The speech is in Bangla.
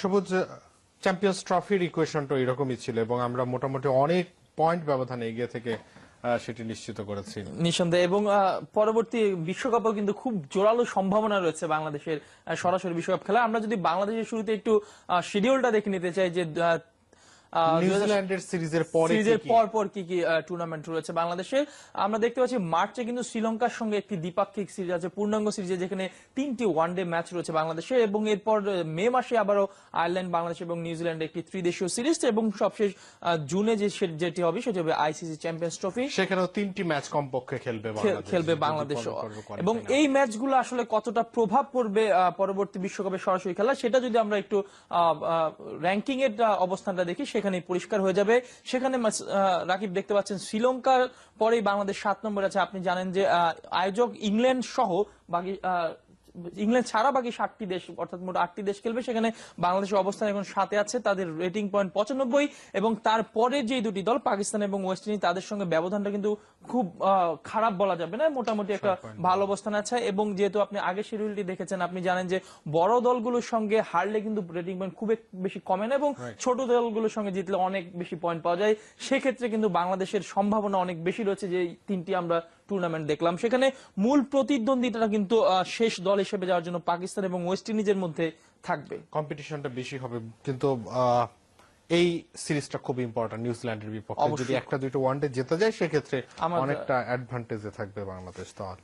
সবুজ চ্যাম্পিয়ন্স ট্রফির ইকুয়েশনটা এরকমই ছিল এবং আমরা মোটামুটি অনেক পয়েন্ট ব্যবধানে এগিয়ে থেকে সেটি নিশ্চিত করেছি। নিঃসন্দেহে, এবং পরবর্তী বিশ্বকাপও কিন্তু খুব জোরালো সম্ভাবনা রয়েছে বাংলাদেশের সরাসরি বিশ্বকাপ খেলা। আমরা যদি বাংলাদেশের শুরুতে একটু শিডিউলটা দেখে নিতে চাই যে নিউজিল্যান্ডের সিরিজের পরে সিরিজের? পর পর কি কি টুর্নামেন্ট রয়েছে বাংলাদেশের আমরা দেখতে পাচ্ছি মার্চে কিন্তু শ্রীলঙ্কার সঙ্গে একটি দ্বিপাক্ষিক সিরিজ আছে পূর্ণাঙ্গ সিরিজে যেখানে তিনটি ওয়ানডে ম্যাচ রয়েছে বাংলাদেশে। এবং এরপর মে মাসে আবারও আয়ারল্যান্ড বাংলাদেশ এবং নিউজিল্যান্ডে একটি ত্রিদেশীয় সিরিজ। এবং সবশেষ জুনে যে যেটি হবে সেটি হবে আইসিসি চ্যাম্পিয়ন্স ট্রফি। সেখানেও তিনটি ম্যাচ কমপক্ষে খেলবে খেলবে বাংলাদেশ। এবং এই ম্যাচগুলো আসলে কতটা প্রভাব পড়বে পরবর্তী বিশ্বকাপে সরাসরি খেলা সেটা যদি আমরা একটু র্যাঙ্কিং এর অবস্থানটা দেখি সেখানে পরিষ্কার হয়ে যাবে। সেখানে রাকিব দেখতে পাচ্ছেন শ্রীলঙ্কার পরেই বাংলাদেশ সাত নম্বর আছে। আপনি জানেন যে আয়োজক ইংল্যান্ড সহ বাকি ইংল্যান্ড ছাড়া বাকি সাতটি দেশ অর্থাৎ মোট আটটি দেশ খেলবে। সেখানে বাংলাদেশের অবস্থান এখন সাথে আছে তাদের রেটিং পয়েন্ট পঁচানব্বই। এবং তারপরে যে দুটি দল পাকিস্তান এবং ওয়েস্ট ইন্ডিজ তাদের সঙ্গে ব্যবধানটা কিন্তু খুব খারাপ বলা যাবে না। মোটামুটি একটা ভালো অবস্থান আছে। এবং যেহেতু আপনি আগে শিডিউলটি দেখেছেন আপনি জানেন যে বড় দলগুলোর সঙ্গে হারলে কিন্তু রেটিং পয়েন্ট খুব বেশি কমে না। এবং ছোট দলগুলোর সঙ্গে জিতলে অনেক বেশি পয়েন্ট পাওয়া যায়। সেক্ষেত্রে কিন্তু বাংলাদেশের সম্ভাবনা অনেক বেশি রয়েছে যে তিনটি আমরা টুর্নামেন্ট দেখলাম। সেখানে মূল প্রতিদ্বন্দ্বিতাটা কিন্তু শেষ দল হিসেবে যাওয়ার জন্য পাকিস্তান এবং ওয়েস্ট ইন্ডিজের মধ্যে থাকবে। কম্পিটিশনটা বেশি হবে কিন্তু এই সিরিজটা খুব ইম্পর্টেন্ট নিউজিল্যান্ডের বিপক্ষে। যদি একটা দুটো ওয়ানডে জেতা যায় সেক্ষেত্রে অনেকটা অ্যাডভান্টেজে থাকবে বাংলাদেশ দল।